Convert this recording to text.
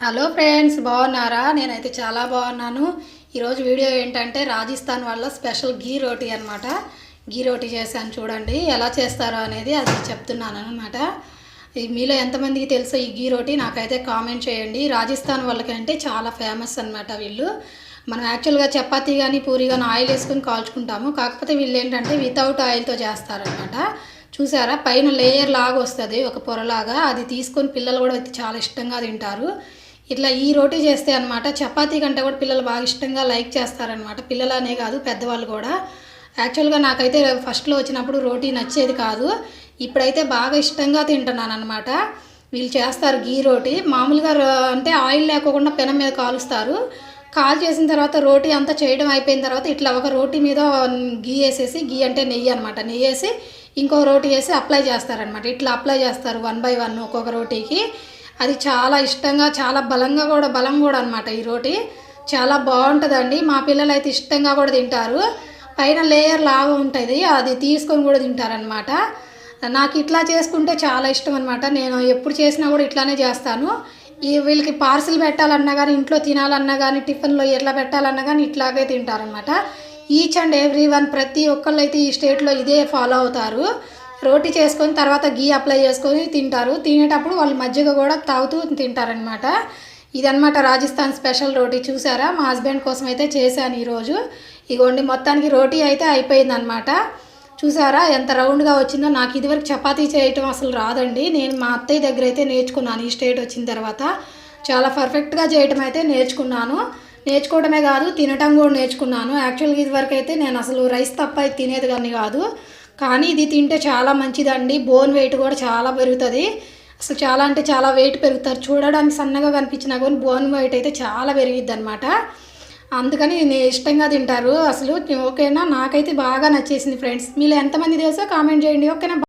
Hello friends బాగున్నారా? నేనైతే చాలా బాగున్నాను. ఈరోజు వీడియో ఏంటంటే రాజస్థాన్ వాళ్ళ స్పెషల్ గీ రోటీ అనమాట గీ రోటీ చేశాను చూడండి ఎలా చేస్తారో అనేది అది చెప్తున్నాను అనమాట మీలో ఎంతమందికి తెలుసో ఈ గీ రోటీ నాకైతే కామెంట్ చేయండి. రాజస్థాన్ వాళ్ళకంటే చాలా ఫేమస్ అనమాట వీళ్ళు. మనం యాక్చువల్గా చపాతీ కానీ పూరి కానీ ఆయిల్ వేసుకొని కాల్చుకుంటాము. కాకపోతే వీళ్ళు ఏంటంటే వితౌట్ ఆయిల్తో చేస్తారనమాట చూసారా? పైన లేయర్ లాగా వస్తుంది ఒక పొరలాగా. అది తీసుకొని పిల్లలు కూడా అయితే చాలా ఇష్టంగా తింటారు. ఇట్లా ఈ రోటీ చేస్తే అనమాట చపాతీ కంటే కూడా పిల్లలు బాగా ఇష్టంగా లైక్ చేస్తారనమాట పిల్లలనే కాదు పెద్దవాళ్ళు కూడా. యాక్చువల్గా నాకైతే ఫస్ట్లో వచ్చినప్పుడు రోటీ నచ్చేది కాదు. ఇప్పుడైతే బాగా ఇష్టంగా తింటున్నాను అనమాట వీళ్ళు చేస్తారు గీ రోటీ. మామూలుగా అంటే ఆయిల్ లేకోకుండా పెనం మీద కాలుస్తారు. కాల్ చేసిన తర్వాత రోటీ అంతా చేయడం అయిపోయిన తర్వాత ఇట్లా ఒక రోటీ మీద గీ వేసేసి గీ అంటే నెయ్యి అనమాట నెయ్యి వేసి ఇంకో రోటీ వేసి అప్లై చేస్తారనమాట ఇట్లా అప్లై చేస్తారు వన్ బై వన్ ఒక్కొక్క రోటీకి. అది చాలా ఇష్టంగా చాలా బలంగా కూడా బలం కూడా అనమాట ఈ రోటి. చాలా బాగుంటుందండి. మా పిల్లలు అయితే ఇష్టంగా కూడా తింటారు. పైన లేయర్ లాగా ఉంటుంది. అది తీసుకొని కూడా తింటారనమాట నాకు ఇట్లా చేసుకుంటే చాలా ఇష్టం అనమాట నేను ఎప్పుడు చేసినా కూడా ఇట్లానే చేస్తాను. ఈ వీళ్ళకి పార్సిల్ పెట్టాలన్నా కానీ ఇంట్లో తినాలన్నా కానీ టిఫిన్లో ఎట్లా పెట్టాలన్నా కానీ ఇట్లాగే తింటారనమాట ఈచ్ అండ్ ఎవ్రీ వన్ ప్రతి ఒక్కళ్ళు అయితే ఈ స్టేట్లో ఇదే ఫాలో అవుతారు. రోటీ చేసుకొని తర్వాత గీ అప్లై చేసుకొని తింటారు. తినేటప్పుడు వాళ్ళు మజ్జిగ కూడా తాగుతూ తింటారనమాట ఇదనమాట రాజస్థాన్ స్పెషల్ రోటీ. చూసారా? మా హస్బెండ్ కోసం అయితే చేశాను ఈరోజు. ఇగోండి మొత్తానికి రోటీ అయితే అయిపోయిందనమాట చూసారా? ఎంత రౌండ్గా వచ్చిందో. నాకు ఇదివరకు చపాతీ చేయటం అసలు రాదండి. నేను మా అత్తయ్య దగ్గర అయితే నేర్చుకున్నాను. ఈ స్టేట్ వచ్చిన తర్వాత చాలా పర్ఫెక్ట్గా చేయటం అయితే నేర్చుకున్నాను. నేర్చుకోవడమే కాదు తినటం కూడా నేర్చుకున్నాను. యాక్చువల్గా ఇదివరకు అయితే నేను అసలు రైస్ తప్ప తినేది కానీ కాదు. కానీ ఇది తింటే చాలా మంచిదండి. బోన్ వెయిట్ కూడా చాలా పెరుగుతుంది. అసలు చాలా అంటే చాలా వెయిట్ పెరుగుతారు. చూడడానికి సన్నగా కనిపించినా కానీ బోన్ వెయిట్ అయితే చాలా పెరిగిద్ది అనమాట అందుకని నేను ఇష్టంగా తింటారు. అసలు ఓకేనా? నాకైతే బాగా నచ్చేసింది ఫ్రెండ్స్. మీరు ఎంతమంది తెలుసో కామెంట్ చేయండి. ఓకేనా?